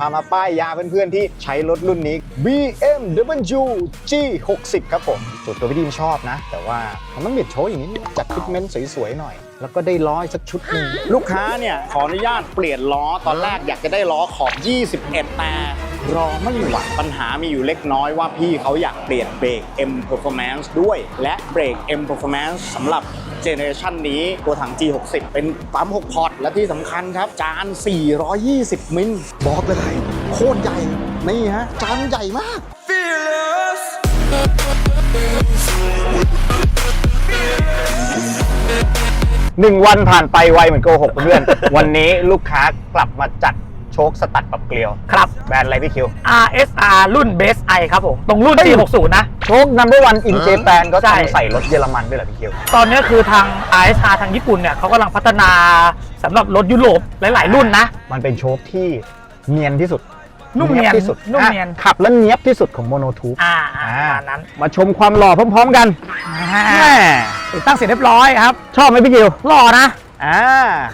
พามาป้ายยาเพื่อนๆ ที่ใช้รถรุ่นนี้ BMW G60 ครับผมส่วนตัวพี่ดีมชอบนะ แต่ว่ามันต้องเปลี่ยนโชว์อย่างนี้จัดฟิตเมนต์สวยๆหน่อย แล้วก็ได้ล้อสักชุดหนึ่งลูกค้าเนี่ย ขออนุญาตเปลี่ยนล้อตอนแรกอยากจะได้ล้อขอบ 21 แต่รอไม่ไหวปัญหามีอยู่เล็กน้อยว่าพี่เขาอยากเปลี่ยนเบรก M Performance ด้วย และเบรก M Performance สำหรับ เจเนอเรชันนี้ตัวถัง G60 เป็นปั๊ม 6 พอร์ต และที่สำคัญครับ จาน 420 มิลบอกเลย โคตรใหญ่ นี่ฮะ จานใหญ่มาก หนึ่งวันผ่านไปไวเหมือนโกหกเพื่อน วันนี้ลูกค้ากลับมาจัด โชคสตัดปรับเกลียว ครับ แบรนด์อะไรพี่คิว RSR รุ่น Base I ครับผม ตรงรุ่นเฮ้ย G60 นะ โชค number one in Japan ก็ใช่ ทำใส่รถเยอรมันด้วยเหรอพี่คิว ตอนนี้คือทาง RSR ทางญี่ปุ่นเนี่ยเขากำลังพัฒนาสำหรับรถยุโรปหลาย ๆ รุ่นนะ มันเป็นโชคที่เนียนที่สุดนุ่มเนียนที่สุดนุ่มเนียน อะขับแล้วเนียบที่สุดของโมโนทูปอ่าอ่าประมาณนั้นมาชมความหล่อพร้อมๆกันอ่าแม่ติดตั้งเสร็จเรียบร้อยครับ ชอบไหมพี่คิว หล่อนะ อ่า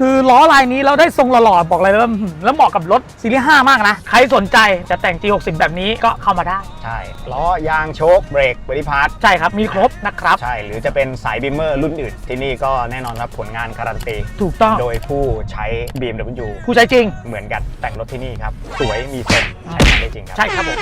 คือล้อลายนี้เราได้ทรงหล่อๆบอกเลยว่าอื้อหือแล้วเหมาะกับรถซีรีส์5มากนะ ใครสนใจจะแต่ง G60 แบบนี้ก็เข้ามาได้ ใช่ล้อยางโชคเบรกบริพาร์ทใช่ครับมีครบนะครับ ใช่ หรือจะเป็นสายบิมเมอร์รุ่นอื่น ที่นี่ก็แน่นอนครับผลงานการันตี ถูกต้อง โดยผู้ใช้ BMW ผู้ใช้จริง เหมือนกันแต่งรถที่นี่ครับ สวยมีทรงใช้งานได้จริงครับ ใช่ครับผม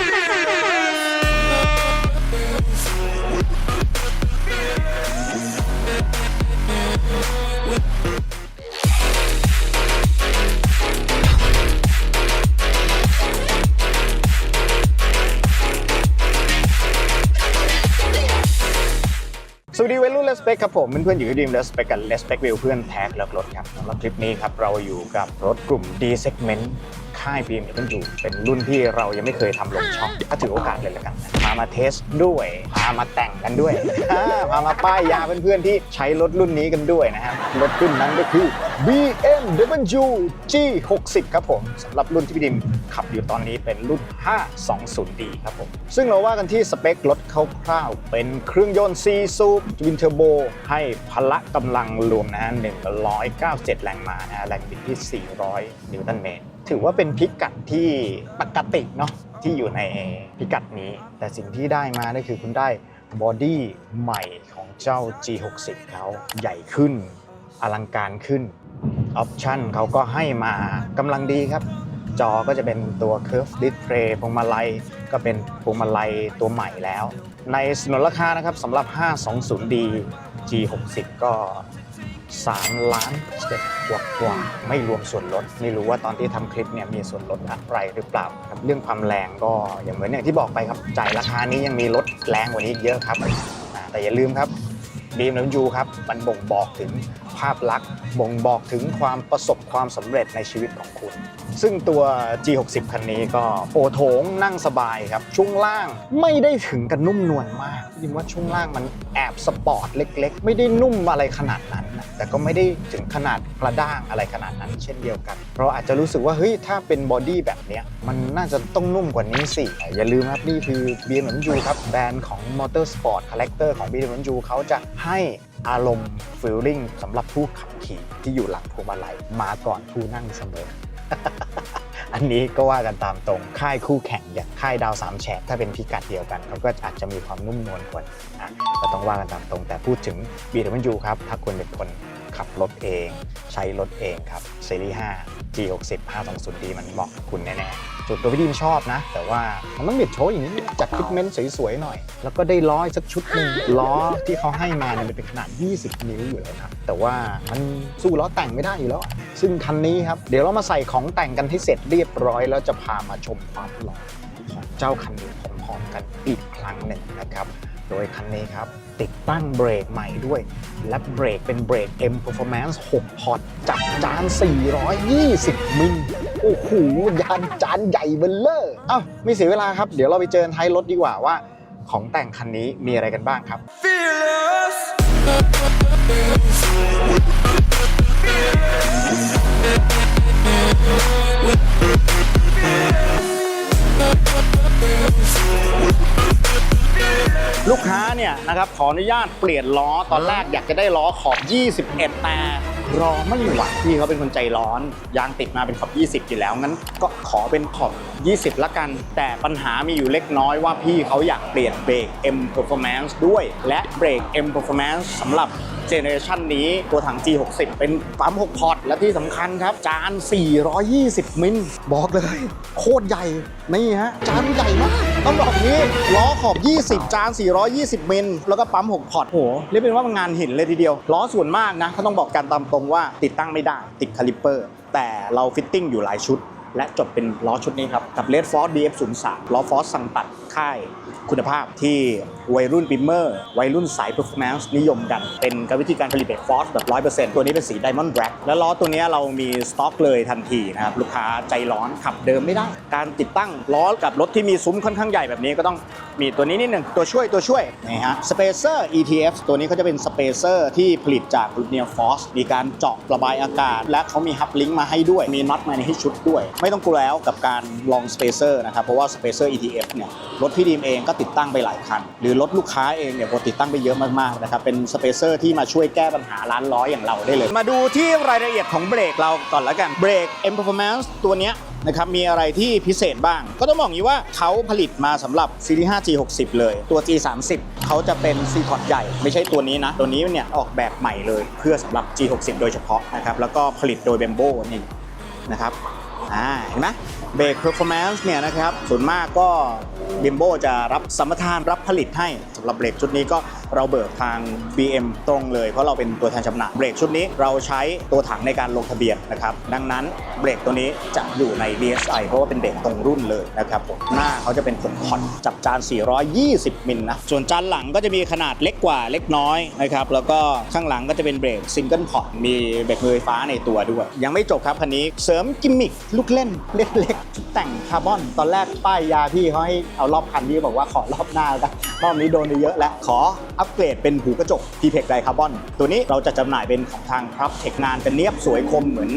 ดีวัยรุ่นเลสเปคครับผมเพื่อนๆอยู่ที่ดีมเลสเปคกับเลสเปควิวเพื่อนแท็กเลิกรถครับสำหรับคลิปนี้ครับเราอยู่กับรถกลุ่ม D segment ค่าย BMW เป็นรุ่นที่เรายังไม่เคยทำลงช่องก็ถือโอกาสเลยละกันนะพามาเทสด้วยพามาแต่งกันด้วยอ่าพามาป้ายยาเพื่อนๆที่ใช้รถรุ่นนี้กันด้วยนะครับรถรุ่นนั้นก็คือ BMW G60 ครับผมสำหรับรุ่นที่พี่ดิมขับอยู่ตอนนี้เป็นรุ่น 520D ครับผม ซึ่งเราว่ากันที่สเปครถคร่าวๆเป็นเครื่องยนต์ 4 สูบวินเทอร์โบ ให้พละกำลังรวมนะฮะ197 แรงม้านะฮะแรงบิดที่ 400 นิวตันเมตร ถือว่าเป็นพิกัดที่ปกติเนาะที่อยู่ในพิกัดนี้ แต่สิ่งที่ได้มาก็คือคุณได้บอดี้ใหม่ของเจ้า G60 เขาใหญ่ขึ้น อลังการขึ้น ออปชันเขาก็ให้มากำลังดีครับ จอก็จะเป็นตัว Curve Display พวงมาลัยก็เป็นพวงมาลัยตัวใหม่แล้ว ในสนนราคานะครับสำหรับ 520D G60 ก็ 3 ล้านเจ็ดกว่ากว่าไม่รวมส่วนลด ไม่รู้ว่าตอนที่ทำคลิปเนี่ยมีส่วนลดอะไรหรือเปล่าครับเรื่องความแรงก็อย่างเหมือนอย่างที่บอกไปครับจ่ายราคานี้ยังมีลดแรงกว่านี้อีกเยอะครับ แต่อย่าลืมครับบีมและยูครับมันบ่งบอกถึง ภาพลักษณ์บ่งบอกถึงความประสบความสำเร็จในชีวิตของคุณ ซึ่งตัว G60 คันนี้ก็โอโถงนั่งสบายครับ ช่วงล่างไม่ได้ถึงกับนุ่มนวลมากยินว่าช่วงล่างมันแอบสปอร์ตเล็ก ๆ ไม่ได้นุ่มอะไรขนาดนั้นนะแต่ก็ไม่ได้ถึงขนาดกระด้างอะไรขนาดนั้น เช่นเดียวกันเพราะอาจจะรู้สึกว่าเฮ้ยถ้าเป็นบอดี้แบบเนี้ยมันน่าจะต้องนุ่มกว่านี้สิอย่าลืมครับนี่คือ BMW ครับแบรนด์ของ Motorsport Character ของ BMW เขาจะให้ อารมณ์ฟิลลิ่งสำหรับผู้ขับขี่ที่อยู่หลังพวงมาลัยมาก่อนผู้นั่งเสมอ อันนี้ก็ว่ากันตามตรง ค่ายคู่แข่งอย่างค่ายดาวสามแฉกถ้าเป็นพิกัดเดียวกันเขาก็อาจจะมีความนุ่มนวลกว่านะก็ต้องว่ากันตามตรง แต่พูดถึง BMW ครับถ้าคุณเป็นคน ขับรถเอง ใช้รถเองครับซีรีส์5 G60 520D มันเหมาะกับคุณแน่ๆจุดตัวพี่ดีมชอบนะ แต่ว่ามันต้องเปลี่ยนโชว์อย่างนี้จัดฟิตเมนต์สวยๆหน่อย แล้วก็ได้ล้อสักชุดหนึ่งล้อที่เขาให้มาเนี่ยมันเป็นขนาด 20 นิ้วอยู่แล้วครับแต่ว่ามันสู้ล้อแต่งไม่ได้อยู่แล้ว ซึ่งคันนี้ครับเดี๋ยวเรามาใส่ของแต่งกันให้เสร็จเรียบร้อย แล้วจะพามาชมความหล่อของเจ้าคันนี้พร้อมๆกันอีกครั้งหนึ่งนะครับ โดยคันนี้ครับ ติดตั้งเบรกใหม่ด้วย และเบรกเป็นเบรก M Performance 6 พอร์ตจับจาน 420 มิล โอ้โหยานจานใหญ่เบลเลอร์เอ้าไม่เสียเวลาครับ เดี๋ยวเราไปเจอท้ายรถดีกว่าว่า ของแต่งคันนี้มีอะไรกันบ้างครับลู ค้าเนี่ยนะครับขออนุญาตเปลี่ยนล้อตอนแรกอยากจะได้ล้อขอบ 21 แต่รอไม่ไหวพี่เขาเป็นคนใจร้อน ยางติดมาเป็นขอบ 20 อยู่แล้ว งั้นก็ขอเป็นขอบ 20 ละกัน แต่ปัญหามีอยู่เล็กน้อยว่าพี่เขาอยากเปลี่ยนเบรก M Performance ด้วย และเบรก M Performance สำหรับเจเนอเรชันนี้ตัวถัง G60 เป็นปั๊ม6พอร์ตและที่สำคัญครับ จาน 420 มิลบอกเลย โคตรใหญ่ นี่ฮะ จานใหญ่มาก ต้องบอกนี้ล้อขอบ 20 จาน 420 มิล แล้วก็ปั๊ม 6 พอร์ตโหเรียกเป็นว่างานหินเลยทีเดียว ล้อส่วนมากนะเขาต้องบอกกันตามตรงว่าติดตั้งไม่ได้ ติดคาลิปเปอร์ แต่เราฟิตติ้งอยู่หลายชุด และจบเป็นล้อชุดนี้ครับ กับ Red Force DF03 ล้อฟอสสั่งตัด ค่ายคุณภาพที่วัยรุ่นบิมเมอร์วัยรุ่นสาย performance นิยมกัน เป็นกวิธีการผลิตแบบฟอสแบบ 100%ตัวนี้เป็นสี Diamond Black และล้อตัวนี้เรามีสต็อกเลยทันทีนะครับ ลูกค้าใจร้อนขับเดิมไม่ได้ การติดตั้งล้อกับรถที่มีซุ้มค่อนข้างใหญ่แบบนี้ก็ต้องมีตัวนี้นิดหนึ่งตัวช่วยตัวช่วยนี่ฮะ Spacer ETF ตัวนี้เขาจะเป็น Spacer ที่ผลิตจาก l u n i e r Force มีการเจาะระบายอากาศ และเขามีฮับลิงก์มาให้ด้วยมีน็อตมาให้ชุดด้วย ไม่ต้องกลัวแล้วกับการลอง Spacer นะครับเพราะว่า Spacer ETF เนี่ยรถพี่ดีมเองก็ติดตั้งไปหลายคัน หรือรถลูกค้าเองเนี่ยผมติดตั้งไปเยอะมากๆนะครับเป็น Spacer ที่มาช่วยแก้ปัญหาร้านล้ออย่างเราได้เลย มาดูที่รายละเอียดของเบรกเราก่อนละกันเบรก M Performance ตัวเนี้ยนะครับมีอะไรที่พิเศษบ้าง ก็ต้องบอกอย่างนี้ว่าเขาผลิตมาสำหรับ Series 5 G60 เลย ตัว G30 เขาจะเป็นซีคอร์ดใหญ่ ไม่ใช่ตัวนี้นะ ตัวนี้เนี่ยออกแบบใหม่เลยเพื่อสำหรับ G60 โดยเฉพาะนะครับแล้วก็ผลิตโดย Bembo นี่นะครับ อ่าเห็นไหมเบรกเพอร์ฟอร์แมนซ์เนี่ยนะครับส่วนมากก็บิมโบจะรับสัมรทานรับผลิตให้สำหรับเบรกชุดนี้ก็ เราเบิกทาง BM ตรงเลย เพราะเราเป็นตัวแทนจำหน่ายเบรกชุดนี้เราใช้ตัวถังในการลงทะเบียนนะครับ ดังนั้นเบรกตัวนี้จะอยู่ใน DSI เพราะว่าเป็นเบรกตรงรุ่นเลยนะครับผมหน้าเขาจะเป็นขนคอนจับจาน 420 มิลนะส่วนจานหลังก็จะมีขนาดเล็กกว่าเล็กน้อยนะครับแล้วก็ข้างหลังก็จะเป็นเบรกซิงเกิลพอร์ตมีเบรกมือไฟฟ้าในตัวด้วย ยังไม่จบครับคันนี้เสริมกิมมิคลูกเล่นเล็กๆ แต่งคาร์บอนตอนแรกป้ายยาพี่เขาให้เอารอบคันพี่บอกว่าขอรอบหน้าแล้วกันรอบนี้โดนไปเยอะแล้วขออัปเกรดเป็นหูกระจก p p e c ไดคาร์บอนตัวนี้เราจะจำหน่ายเป็นของทางครับเทคงานเป็นเนียบสวยคมเหมือน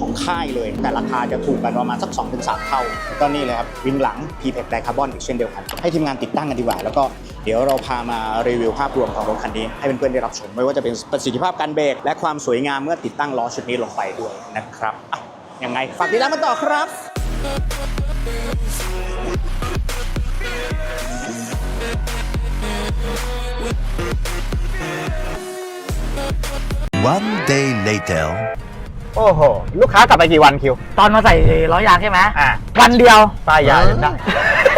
ของค่ายเลย แต่ราคาจะถูกกันประมาณสัก 2-3 เท่าก็นี่เลยครับวิงหลัง p p e c ไดคาร์บอนอีกเช่นเดียวกัน ให้ทีมงานติดตั้งกันดีกว่า แล้วก็เดี๋ยวเราพามารีวิวภาพรวมของรถคันนี้ ให้เพื่อนๆได้รับชมไม่ว่าจะเป็นประสิทธิภาพการเบรกและความสวยงามเมื่อติดตั้งล้อชุดนี้ลงไปด้วยนะครับอะยังไงฝากติดตามกันต่อครับ One day later. โอ้โห ลูกค้ากลับไปกี่วันคิว ตอนมาใส่ล้อยางใช่ไหมอ่าวันเดียวป้ายยาจนได้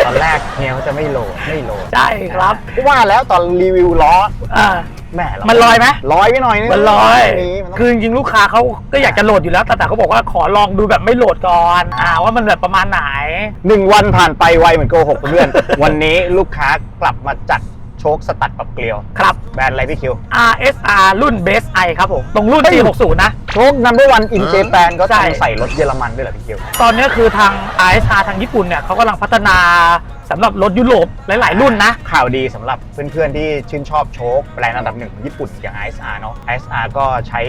ตอนแรกเฮียเขาจะไม่โหลดไม่โหลดใช่ครับว่าแล้วตอนรีวิวล้ออ่าแหม่เรามันลอยไหมลอยไปหน่อยนึงมันลอยนี้มันต้องคือจริงๆลูกค้าเขาก็อยากจะโหลดอยู่แล้วแต่แต่เขาบอกว่าขอลองดูแบบไม่โหลดก่อน อ่าว่ามันแบบประมาณไหนหนึ่งวันผ่านไปไวเหมือนโกหกเพื่อน วันนี้ลูกค้ากลับมาจัด โชคสตัดปรับเกลียว ครับ แบรนด์อะไรพี่คิว RSR รุ่น Base I ครับผม ตรงรุ่น G60 นะ โชคนัมเบอร์วันอินเจแปนก็ใช่ ทำใส่รถเยอรมันด้วยเหรอพี่คิว ตอนนี้คือทาง RSR ทางญี่ปุ่นเนี่ยเขากำลังพัฒนาสำหรับรถยุโรปหลาย ๆ รุ่นนะ ข่าวดีสำหรับเพื่อนๆที่ชื่นชอบโชคแบรนด์อันดับหนึ่งของญี่ปุ่นอย่าง ISR เนาะ ISR ก็ใช้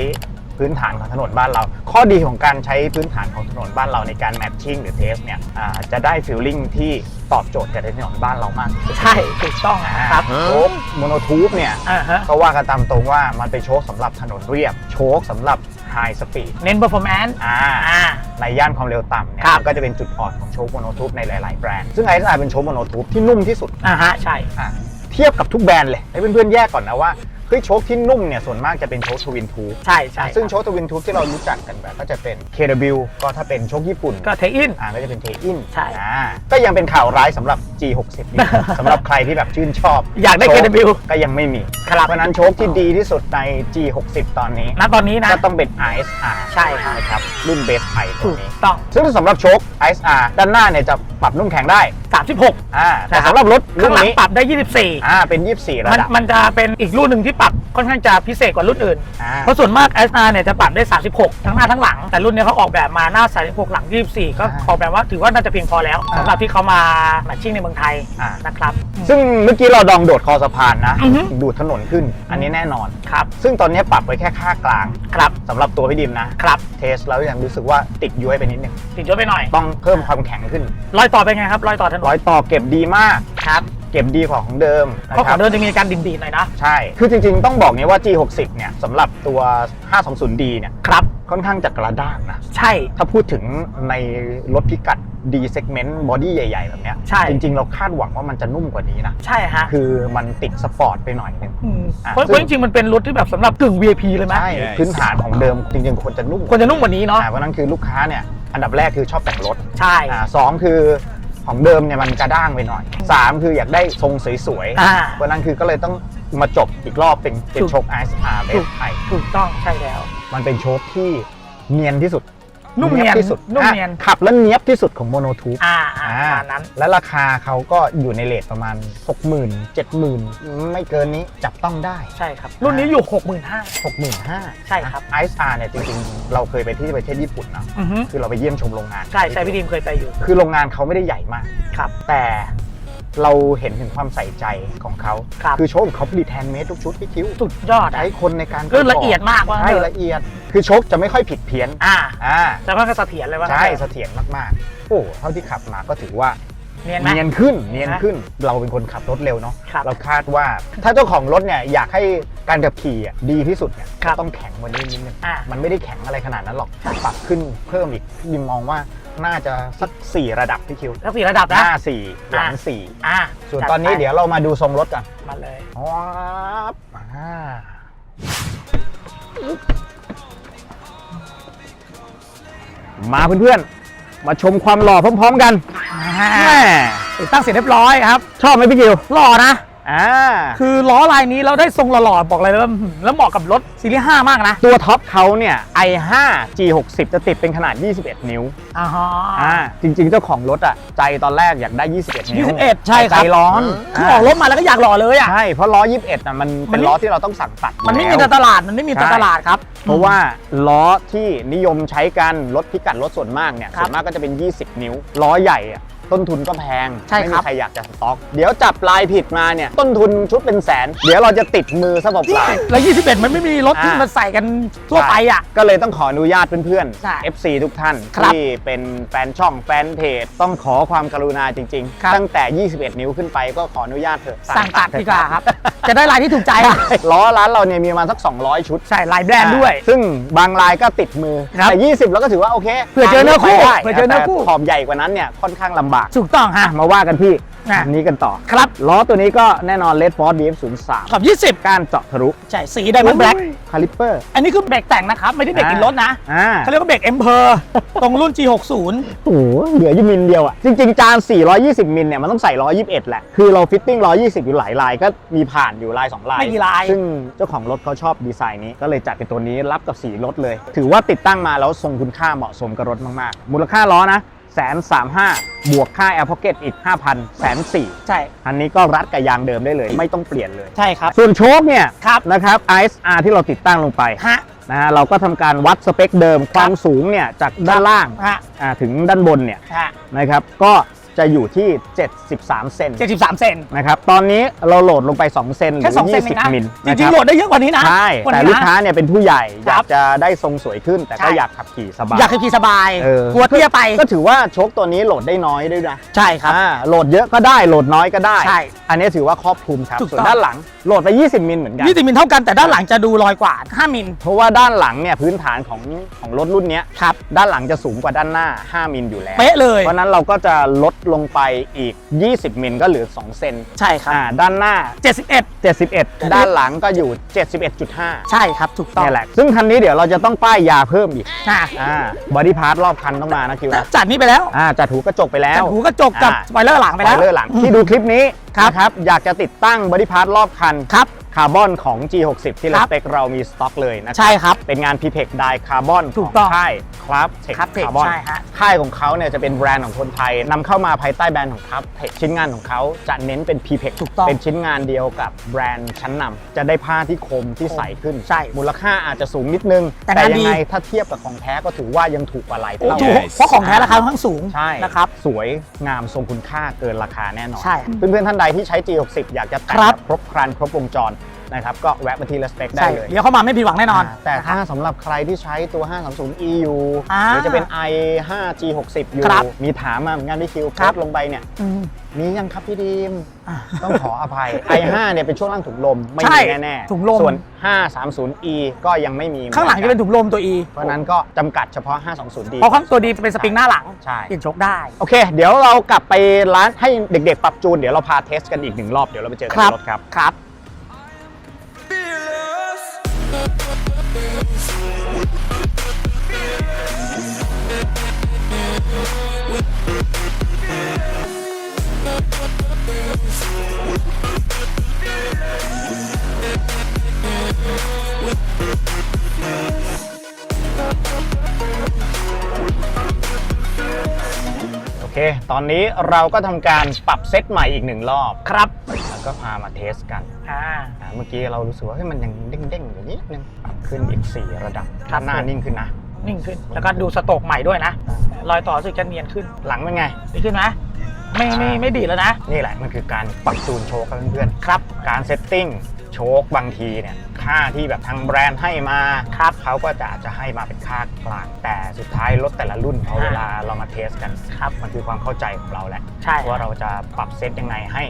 พื้นฐานของถนนบ้านเรา ข้อดีของการใช้พื้นฐานของถนนบ้านเราในการแมทชิ่งหรือเทสเนี่ยอ่าจะได้ฟีลลิ่งที่ตอบโจทย์กับถนนบ้านเรามากที่สุดใช่ถูกต้องครับโชคโมโนทูบเนี่ยอ่าฮะเขาว่ากันตามตรงว่ามันเป็นโชคสำหรับถนนเรียบ โชคสำหรับไฮสปีดเน้น performance อ่า อ่า ในย่านความเร็วต่ำเนี่ยครับ มันก็จะเป็นจุดอ่อนของโชคโมโนทูบในหลาย ๆ แบรนด์ ซึ่ง ISR เป็นโชคโมโนทูบที่นุ่มที่สุด อ่าฮะใช่อะเทียบกับทุกแบรนด์เลยให้เพื่อนๆแยกก่อนนะว่า เฮ้ยโชคที่นุ่มเนี่ยส่วนมากจะเป็นโชคทวินทูบใช่ใช่ซึ่งโชคทวินทูบที่เรารู้จักกันแบบก็จะเป็น KW ก็ถ้าเป็นโชคญี่ปุ่นก็เทอินอ่าก็จะเป็นเทอินใช่อ่าก็ยังเป็นข่าวร้ายสำหรับ G60 อยู่สำหรับใครที่แบบชื่นชอบ อยากได้โชค KW ก็ยังไม่มีครับเพราะฉะนั้นโชคที่ดีที่สุดใน G60 ตอนนี้ณตอนนี้นะก็ต้องเป็น ISR ใช่ครับนะครับรุ่นเบสไทตัถูวกนี้ต้องซึ่งสำหรับโชค ISR ด้านหน้าเนี่ยจะปรับนุ่มแข็งได้ 36อ่าแต่นะครับสำหรับรถรุ่ข้านงหลังนี้ปรับได้ 24อ่าเป็น 24ระมันดับมันจะเป็นอีกรุ่นหนึ่งที่ปรับค่อนข้างจะพิเศษกว่ารุ่นอื่น อ่า เพราะส่วนมาก SR เนี่ยจะปรับได้ 36 ทั้งหน้าทั้งหลัง แต่รุ่นเนี้ยเขาออกแบบมาหน้า 36 หลัง 24 ก็อ่า ออกแบบว่าถือว่าน่าจะเพียงพอแล้วอ่าสำหรับที่เขามาแมทชิ่งในเมืองไทยอ่านะครับซึ่งเมื่อกี้เราดองโดดคอสะพานนะอือฮึ ดูดถนนขึ้น อันนี้แน่นอน ครับซึ่งตอนนี้ปรับไว้แค่ค่ากลางครับสำหรับตัวพี่ดิมนะครับเทสแล้วยังรู้สึกว่าติดย้วยไปนิดนึงติดยศไปหน่อย ต้องเพิ่มความแข็งขึ้น รอยต่อเป็นไงครับรอยต่อถนนร้อยต่อเก็บดีมาก ครับ เก็บดีกว่าของเดิมนะเพราะคขอรังบ เดิมจะมีการดินๆหน่อยนะใช่ คือจริงๆ ต้องบอกนี้ว่า G60 เนี่ยสำหรับตัว 520D เนี่ยครับค่อนข้างจะกระด้างนะ ใช่ ถ้าพูดถึงในรถพิกัด D segment body ใหญ่ ๆ แบบเนี้ยใช่ จริง ๆ เราคาดหวังว่ามันจะนุ่มกว่านี้นะ ใช่ฮะคือมันติดสปอร์ตไปหน่อยนึง มอะเพราะซึ่ง เพราะจริงๆมันเป็นรถที่แบบสำหรับกึ่ง VIP เลยไหมใช่พื้นฐานของเดิมจริงๆควรจะนุ่มควรจะนุ่มกว่านี้เนาะอ่าเพราะนั้นคือลูกค้าเนี่ยอันดับแรกคือชอบแต่งรถใช่ อ่าสองคือ ของเดิมเนี่ยมันกระด้างไปหน่อยสามคืออยากได้ทรงสวยๆอ่าเพราะนั้นคือก็เลยต้องมาจบอีกรอบเป็นเป็นถูกโชค ISR เบถูสกไทยถูกต้องใช่แล้ว มันเป็นโชคที่เนียนที่สุดนุ่มเนียนที่สุดนุ่มเนียน อะขับแล้วเนียบที่สุดของโมโนทูป อ่า อ่าประมาณนั้น และราคาเขาก็อยู่ในเลทประมาณ 60,000 70,000 ไม่เกินนี้จับต้องได้ ใช่ครับ รุ่นนี้อยู่ 65,000 65,000ใช่ครับไอซ์อาร์เนี่ยจริงๆ เราเคยไปที่ประเทศญี่ปุ่นเนอะอือฮึคือเราไปเยี่ยมชมโรงงาน ใช่ใช่พี่ดีมเคยไปอยู่ คือโรงงานเขาไม่ได้ใหญ่มากครับแต่ เราเห็นถึงความใส่ใจของเขาครับอโชคเขาผลิตแฮนด์เมดทุกชุดพี่คิวสุดยอดใช้อะคนในการก็ละเอียดมากว่างั้นใช่เถอะละเอียด คือโชคจะไม่ค่อยผิดเพี้ยนอ่าอ่าแต่ว่าก็เสถียรเลยว่า ใช่งั้นเถเสอะถียรมากๆ โอ้เท่าที่ขับมาก็ถือว่า เนียนไหม เนียนขึ้นเนียนนะขึ้นเราเป็นคนขับรถเร็วเนาะครับ เราคาดว่าถ้าเจ้าของรถเนี่ยอยากให้การขับขี่อะดีที่สุดเนี่ยครับต้องแข็งกวันนี้นิดนึง อ่ามันไม่ได้แข็งอะไรขนาดนั้นหรอกปรับขึ้นเพิ่มอีกยิมมองว่าน่าจะสัก 4 ระดับพี่คิวแล้วสี่ระดับหนะ น้าสี่หลังอ่าสี่อ่าส่วนจัตอนนี้ไปเดี๋ยวเรามาดูทรงรถกันมาเลย ว้าบอ่ามาเพื่อนๆ มาชมความหล่อพร้อมๆกันแม่ติดตั้งเสร็จเรียบร้อยครับ ชอบไหมพี่กิวหล่อนะ อ่าคือล้อลายนี้เราได้ทรงหล่อๆบอกเลยว่าหืมแล้วเหมาะกับรถซีรีส์5มากนะ ตัวท็อปเขาเนี่ย i5 G60 จะติดเป็นขนาด 21 นิ้วอ่าฮะอ่าจริง ๆ เจ้าของรถอะใจตอนแรกอยากได้ 21 นิ้ว21 ใช่ครับใจร้อนคือออกรถมาแล้วก็อยากหล่อเลยอะใช่เพราะล้อ 21อะมันมัเป็นนไม่ล้อที่เราต้องสั่งตัดอยู่มันไม่มีแล้วในตลาดมันไม่มีในใช่ตลาดครับ เพราะว่าล้อที่นิยมใช้กันรถพิกัดรถส่วนมากเนี่ยครับส่วนมากก็จะเป็น 20 นิ้วล้อใหญ่อะ ต้นทุนก็แพงใช่ไม่ครัมีบ ใครอยากจะสต็อก เดี๋ยวจับลายผิดมาเนี่ย ต้นทุนชุดเป็นแสน เดี๋ยวเราจะติดมือซะเปล่า แล้ว21 มันไม่มีรถที่อ่ามาใส่กันทั่วไปอะ ๆก็เลยต้องขออนุญาตเพื่อนใช่ๆ FC ทุกท่าน ครับที่เป็นแฟนช่องแฟนเพจ ต้องขอความกรุณาจริงครับ ๆ ตั้งแต่ 21 นิ้วขึ้นไปก็ขออนุญาตเถอะสั่งตัดดีกว่าครับ จะได้ลายที่ถูกใจอะล้อร้านเราเนี่ยมีประมาณสัก 200 ชุด ใช่ลายแบรนด์ด้วย อ่าซึ่งบางลายก็ติดมือ ครับแต่ 20 แล้วก็ถือว่าโอเคเผื่อเจอเนื้อคู่ไปได้เผื่อเจอเนื้อคู่ แต่ขอบใหญ่กว่านั้นเนี่ยค่อนข้างลำบากถูกต้องฮะอะมาว่ากันที่อะอันนี้กันต่อครับ ล้อตัวนี้ก็แน่นอน Red Force BF03 ขอบ20ก้านเจาะทะลุใช่ สีไดมอนด์แบล็กคาลิปเปอร์ อันนี้คือเบรกแต่งนะครับ ไม่ได้เบรกกินรถนะอ่าเขาเรียกว่าเบรกเอ็มเพอร์ตรงรุ่น G60 โอ้โหเหลืออยู่มิลเดียวอะ จริง ๆ จาน 420 มิลเนี่ย มันต้องใส่ 121 แหละ คือเราฟิตติ้ง 120 อยู่หลายลายก็มีผ่านอยู่ลาย 2 ลาย ไม่กี่ลาย ซึ่งเจ้าของรถเขาชอบดีไซน์นี้ก็เลยจัดเป็นตัวนี้รับกับสีรถเลย ถือว่าติดตั้งมาแล้วทรงคุณค่าเหมาะสมกับรถมากๆ มูลค่าล้อนะ แสนสามห้าบวกค่า Air Pocket อีก 5,000แสนสี่ใช่ อันนี้ก็รัดกับยางเดิมได้เลย ไม่ต้องเปลี่ยนเลย ใช่ครับ ส่วนโชคเนี่ยครับ นะครับ ISR ที่เราติดตั้งลงไปฮะนะฮะเราก็ทำการวัดสเปคเดิมความสูงเนี่ยจากด้านล่างฮะอ่าถึงด้านบนเนี่ยฮะนะครับก็ จะอยู่ที่ 73 เซน73 เซนนะครับ ตอนนี้เราโหลดลงไป 2 เซนหรืแค่อ 2เซนเองนะ20 มิลจนะคริงรัๆบโหลดได้เยอะกว่านี้นะใช่ วันแต่นี้ลูกนะ ค้าเนี่ยเป็นผู้ใหญ่คอรัยาบกจะได้ทรงสวยขึ้น แต่ก็ใช่อยากขับขี่สบาย อยากขี่สบายเออ กลัวเตี้ยไปก็ถือว่าโชคตัวนี้โหลดได้น้อยด้วยนะใช่ครับ อ่าโหลดเยอะก็ได้โหลดน้อยก็ได้ ใช่อันนี้ถือว่าครอบคลุมครับถูกส่วต้นอง ด้านหลังโหลดไป 20 มิลเหมือนกัน20มิลเท่ากันแต่ด้านหลังจะดูลอยกว่า 5 มิลเพราะว่าด้านหลังเนี่ยพื้นฐานของของรถรุ่นเนี้ยครับ ด้านหลังจะสูงกว่าด้านหน้า 5 มิลอยู่แล้ว เป๊ะเลย เพราะฉะนั้นเราก็จะลดลงไปอีก 20 มิลก็เหลือ 2 เซนใช่ครับอ่าด้านหน้า 71 71 ด้านหลังก็อยู่ 71.5ใช่ครับถูกต้องนี่แหละ ซึ่งคันนี้เดี๋ยวเราจะต้องป้ายยาเพิ่มอีกอะอ่าบอดี้พาร์ทรอบคันต้องมานะคิวนะจัดนี้ไปแล้วอ่าจัดหูกระจกไปแล้วจัดหูกระจกกับอ่า สปอยเลอร์หลังไปแล้วสปอยเลอร์หลังที่ดูคลิปนี้ ครับ นะครับ อยากจะติดตั้งบอดี้พาร์ทรอบคัน ครับ คาร์บอนของ G60 ที่ครับสเปคเรามีสต็อกเลยนะครัใช่ครับเป็นงาน p ีเพกไดคาร์บอนถูกต้องค่ายคลับเทคครับเทคคาร์บอนใช่ฮะ ค่ายของเขาเนี่ยจะเป็นแบรนด์ของคนไทยนำเข้ามาภายใต้แบรนด์ของครับเทคชิ้นงานของเขาจะเน้นเป็น p ีเพกถูกต้องเป็นชิ้นงานเดียวกับแบรนด์ชั้นนำจะได้ผ้าที่คมที่ใสขึ้นใช่มูลค่าอาจจะสูงนิดนึงแต่งานยัดี ไงถ้าเทียบกับของแท้ก็ถือว่ายังถูกกว่าหลายโอ้เท่า ถูกเพราะของแท้ราคาค่อนข้างสูงใช่นะครับ สวยงามทรงคุณค่าเกินราคาแน่นอน ใช่เพื่อนๆท่านใดที่ใช้ G60 อยากจะแต่งครับแบบครบครันครบวงจร นะครับก็แวะมาที่ Respect ได้ใช่เลยเดี๋ยวเข้ามาไม่ผิดหวังแน่นอนาแต่ถ้าสำหรับใครที่ใช้ตัว 530e อยู่อ่าหรือจะเป็น i 5 g 60อยู่ครับมีถามมาเหมือนกันพี่คิวคโพรับสต์ลงไปเนี่ยอืม มียังครับพี่ดีมอะต้องขออภัย i 5เนี่ยเป็นช่วงล่างถุงลมไม่ใช่มีแน่ๆถุงลม ส่วน 530e ก็ยังไม่มีข้างหลังจะเป็นถุงลมตัว E เพราะฉะนั้นก็จำกัดเฉพาะ 520d เพราะข้างตัวดีจะเป็นสปริงหน้าหลังใช่ เปลี่ยนโชคได้ โอเค เดี๋ยวเรากลับไปร้านให้เด็กๆ ปรับจูน เดี๋ยวเราพาเทสกันอีกหนึ่งรอบ เดี๋ยวเราไปเจอกันครับ ในรถครับ ครับ ตอนนี้เราก็ทำการปรับเซตใหม่อีกหนึ่งรอบครับแล้วก็พามาเทสกันอ่า อ่าเมื่อกี้เรารู้สึกว่าเฮ้ยมันยังเด้งๆอยู่นิดนึงปรับขึ้นอีก 4 ระดับครับ หน้านิ่งขึ้นนะ นิ่งขึ้น แล้วก็ดูสโตรกใหม่ด้วยนะ รอยต่อรู้สึกจะเนียนขึ้นหลังเป็นไง ดีขึ้นไหมไม่ไม่ไม่ดีดแล้วนะ นี่แหละมันคือการปรับจูนโชคครับเพื่อนครับๆการเซตติ้ง โชคบางทีเนี่ยค่าที่แบบทางแบรนด์ให้มาครับเขาก็จะอาจจะให้มาเป็นค่ากลาง แต่สุดท้ายรถแต่ละรุ่นพออ่าเวลาเรามาเทสกันครับมันคือความเข้าใจของเราแหละใช่ว่าเราจะปรับเซตยังไงให้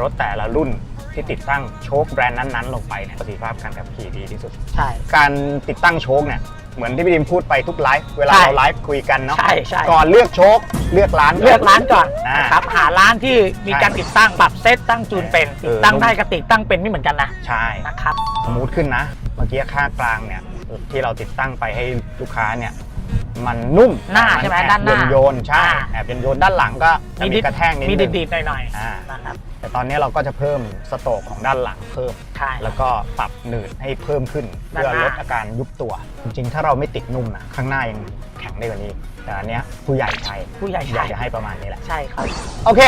รถแต่ละรุ่นที่ติดตั้งโชคแบรนด์นั้นๆ ลงไปเนี่ยประสิทธิภาพการขับขี่ดีที่สุด ใช่ การติดตั้งโชคเนี่ย เหมือนที่พี่ดิมพูดไปทุกไลฟ์เวลาใช่ เราไลฟ์คุยกันเนาะใช่ใช่ก่อนเลือกโชคเลือกร้าน เลือกร้านก่อนอ่านะครับหาร้านที่มีการใช่ติดตั้งปรับเซตตั้งจูนเป็นเอติอดตั้งได้กับติดตั้งเป็นไม่เหมือนกันนะใช่ นะครับ สมูทขึ้นนะ เมื่อกี้ค่ากลางเนี่ยที่เราติดตั้งไปให้ลูกค้าเนี่ย มันนุ่มหน้าใช่ไหมแอบด้านหน้าโยนๆใช่อ่า แอบโยนๆด้านหลังก็จะมีดิดกระแทกนิดมีนึงดีดๆหน่อยอ่า ๆนะครับ แต่ตอนนี้เราก็จะเพิ่มสโตรกของด้านหลังเพิ่ม ใช่ แล้วก็ปรับหนืดให้เพิ่มขึ้น เพื่อด้านหลน้า ดอาการยุบตัว จริงๆ ถ้าเราไม่ติดนุ่มนะข้างหน้ายังแข็งได้กว่านี้ แต่อันเนี้ยผู้ใหญ่ใช้ผู้ใหญ่อใช้ยากจะให้ประมาณนี้แหละ ใช่ครับ โอเค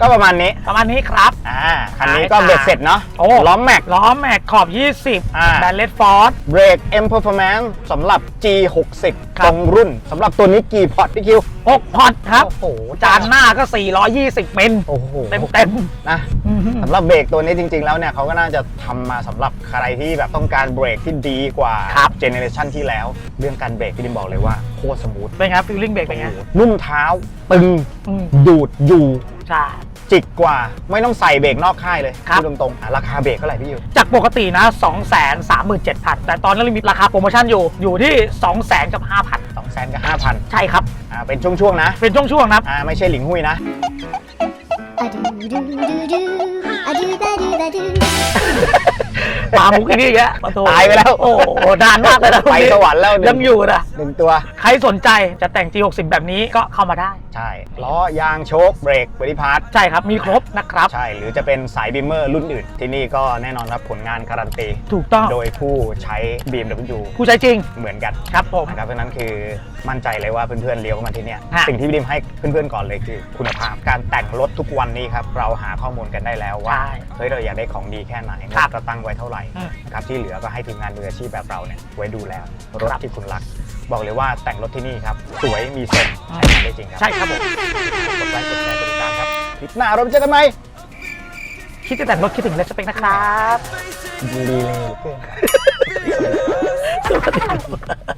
ก็ประมาณนี้ประมาณนี้ครับ อ่าคันนี้ก็เบ็ดเสร็จเนาะโอ้ล้อมแม็กล้อแม็กขอบอ่า20แบนเลดฟอร์ดเบรก M Performance สำหรับ G60 ครับตรงรุ่นสำหรับตัวนี้กี่พอร์ตพี่คิว6พอตครับ โอ้โห จานหน้าก็ 420เมนโอ้โห เต็มเต็มนะๆอื้อหือสำหรับเบรกตัวนี้จริง ๆ แล้วเนี่ยเขาก็น่าจะทำมาสำหรับใครที่แบบต้องการเบรกที่ดีกว่าครับเจเนเรชันที่แล้ว เรื่องการเบรกพี่ดิมบอกเลยว่าโคตรสมูทเป็นไงฟิลลิ่งเบรกเป็นไงนุ่มเท้าตึงอืมดูดอยู่ใช่ จิกกว่าไม่ต้องใส่เบรกนอกค่ายเลยครับ พูดตรงๆอะราคาเบรกเท่าไหร่พี่ยูจากปกตินะ 2 3 7 0 0 0 แต่ตอนนี้เรามีราคาโปรโมชั่นอยู่ อยู่ที่ 2 0 0 0 0กับ5,000สองแสนกับห้าพันใช่ครับ อ่าเป็นช่วงๆนะเป็นช่วงๆนะครับอ่าไม่ใช่หลิงหุ้ยนะ A do do do do, a do da do da do. ปามุกอีกนี่เยอะประตูตายไปแล้ว โอ้โหนานมากเลยนะไปสวรรค์แล้วหนึ่งยังอยู่นะ หนึ่งตัว ใครสนใจจะแต่ง G60 แบบนี้ก็เข้ามาได้ ใช่ล้อยางโชคเบรกบริพาร์ทใช่ครับ มีครบนะครับ ใช่ หรือจะเป็นสายบิมเมอร์รุ่นอื่น ที่นี่ก็แน่นอนครับผลงานการันตี ถูกต้อง โดยผู้ใช้ BMW ผู้ใช้จริง เหมือนกันครับผม นะครับเพราะฉะนั้นคือมั่นใจเลยว่าเพื่อนๆเลี้ยวเข้ามาที่เนี่ยฮะ สิ่งที่พี่ดิมให้เพื่อนๆก่อนเลยคือ คุณภาพการแต่งรถทุกวันนี้ครับเราหาข้อมูลกันได้แล้วว่า ใช่ เฮ้ยเราอยากได้ของดีแค่ไหนครับ เราตั้งไว้เท่าไหร่อืม นะครับที่เหลือก็ให้ทีมงานมืออาชีพแบบเราเนี่ยไว้ดูแลรถครับที่คุณรัก บอกเลยว่าแต่งรถที่นี่ครับ สวยมีทรงอืมใช้งานได้จริงครับใช่ครับผม กดไลค์กดแชร์กดติดตามครับคลิปหน้าเราเจอกันไหมคิดจะแต่งรถคิดถึงเลสเปคนะครับ ดีเลยเพื่อน